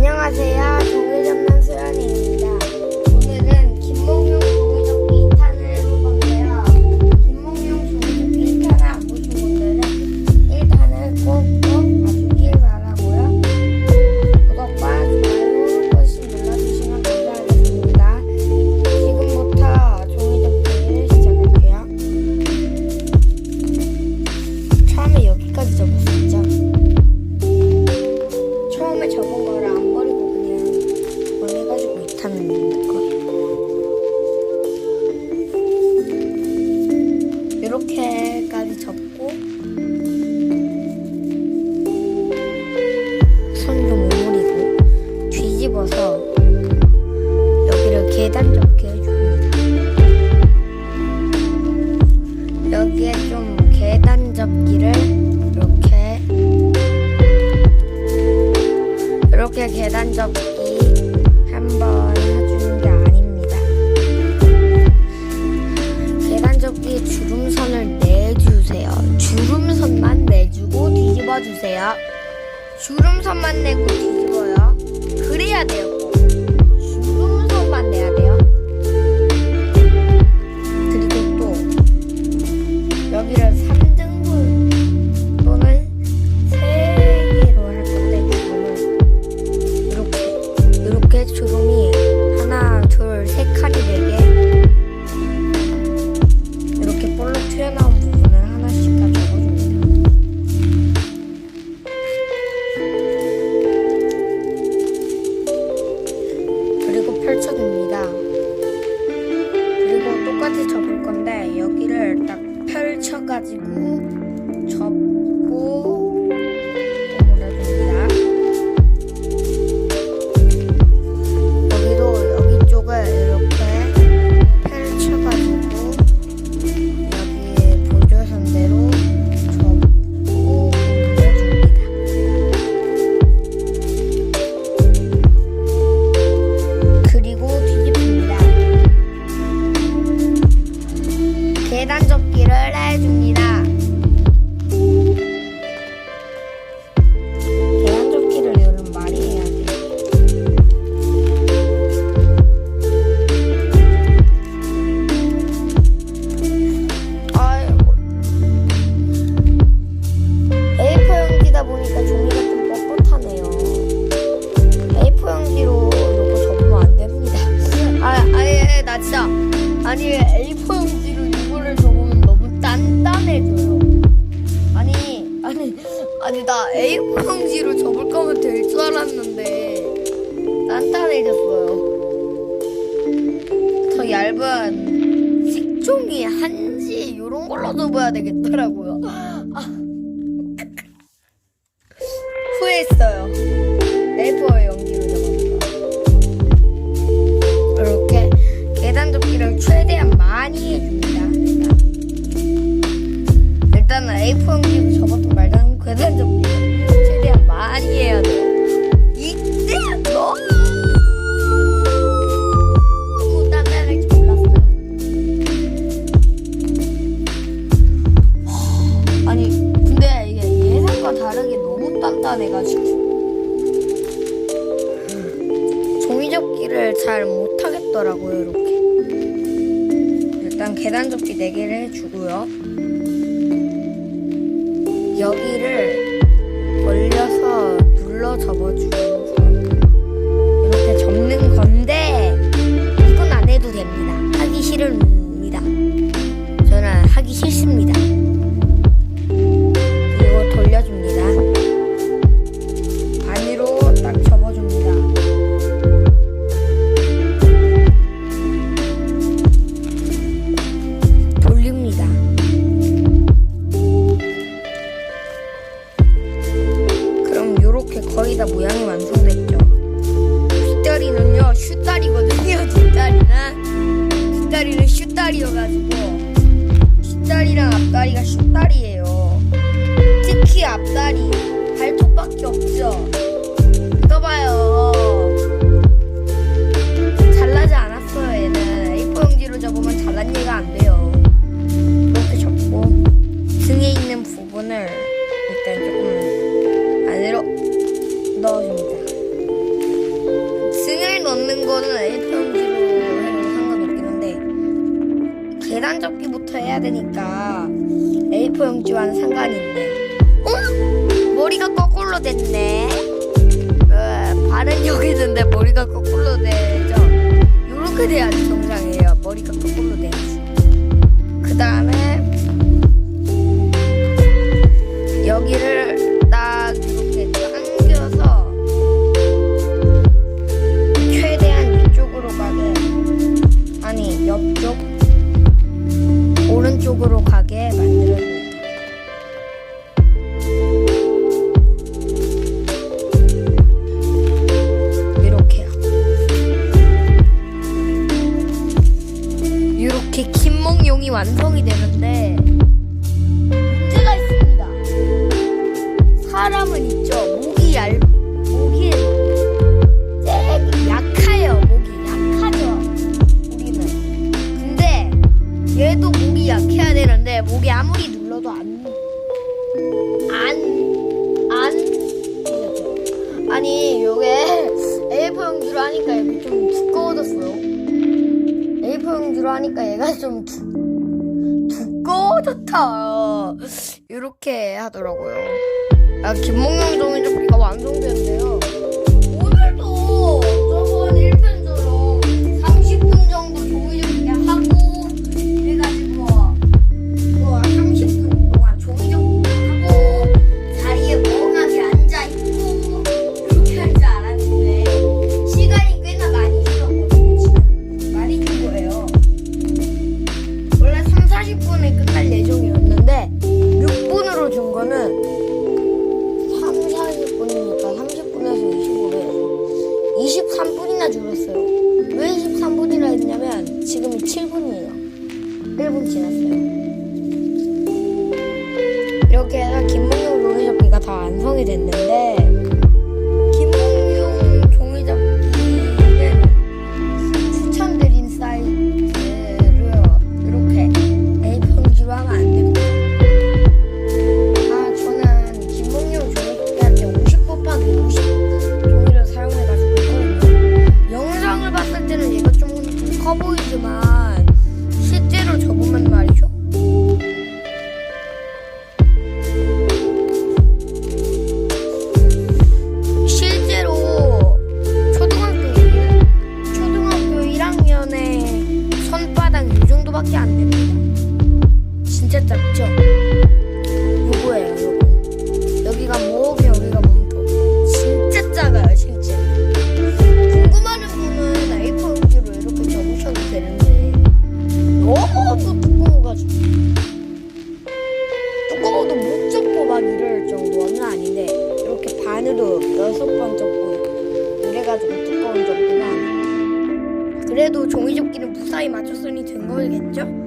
안녕하세요. 종이 접는 수연입니다. 여기에 좀 계단 접기를 이렇게 이렇게 계단 접기 한번 해주는 게 아닙니다. 계단 접기 주름선을 내주세요. 주름선만 내주고 뒤집어 주세요. 주름선만 내고 뒤집어요. 그래야 돼요. 꼭. 주름선만 내야 돼요. 펼쳐줍니다. 그리고 똑같이 접을 건데 여기를 딱 펼쳐가지고 접 아니 A4 용지로 이거를 접으면 너무 단단해져요. 아니 아니 아니 나 A4 용지로 접을 거면 될 줄 알았는데 단단해졌어요. 더 얇은 식종이 한지 이런 걸로 접어야 되겠더라고요. 많이 해줍니다. 일단. 일단은 A4 용지로 접었던 계단 접기를 최대한 많이 해야 돼요. 계단 접기 4개를 해주고요. 여기를 벌려서 눌러 접어주면 뒷다리는 슈다리여가지고, 뒷다리랑 앞다리가 슈다리예요. 특히 앞다리, 발톱밖에 없죠. 시간 잡기부터 해야 되니까 A4 용지와는 상관이 있네. 어? 머리가 거꾸로 됐네. 으, 발은 여기 있는데 머리가 거꾸로 되죠. 요렇게 돼야지 정상이에요. 머리가 거꾸로 돼야지. 그 다음에 완성이 되는데 문제가 있습니다. 사람은 있죠. 목이 얇, 목이 약해요. 목이 약하죠. 우리는. 근데 얘도 목이 약해야 되는데 목이 아무리 눌러도 안, 안, 안. 아니 요게 A4 용지로 하니까 얘가 좀 두꺼워졌어요. A4 용지로 하니까 얘가 좀 두, 이거 좋다. 이렇게 하더라고요. 아, 김몽룡 종이접기가 완성됐네요. 오늘도 저번 1편 5kg밖에 안 됩니다. 진짜 작죠? 무사히 맞췄으니 된 거겠죠?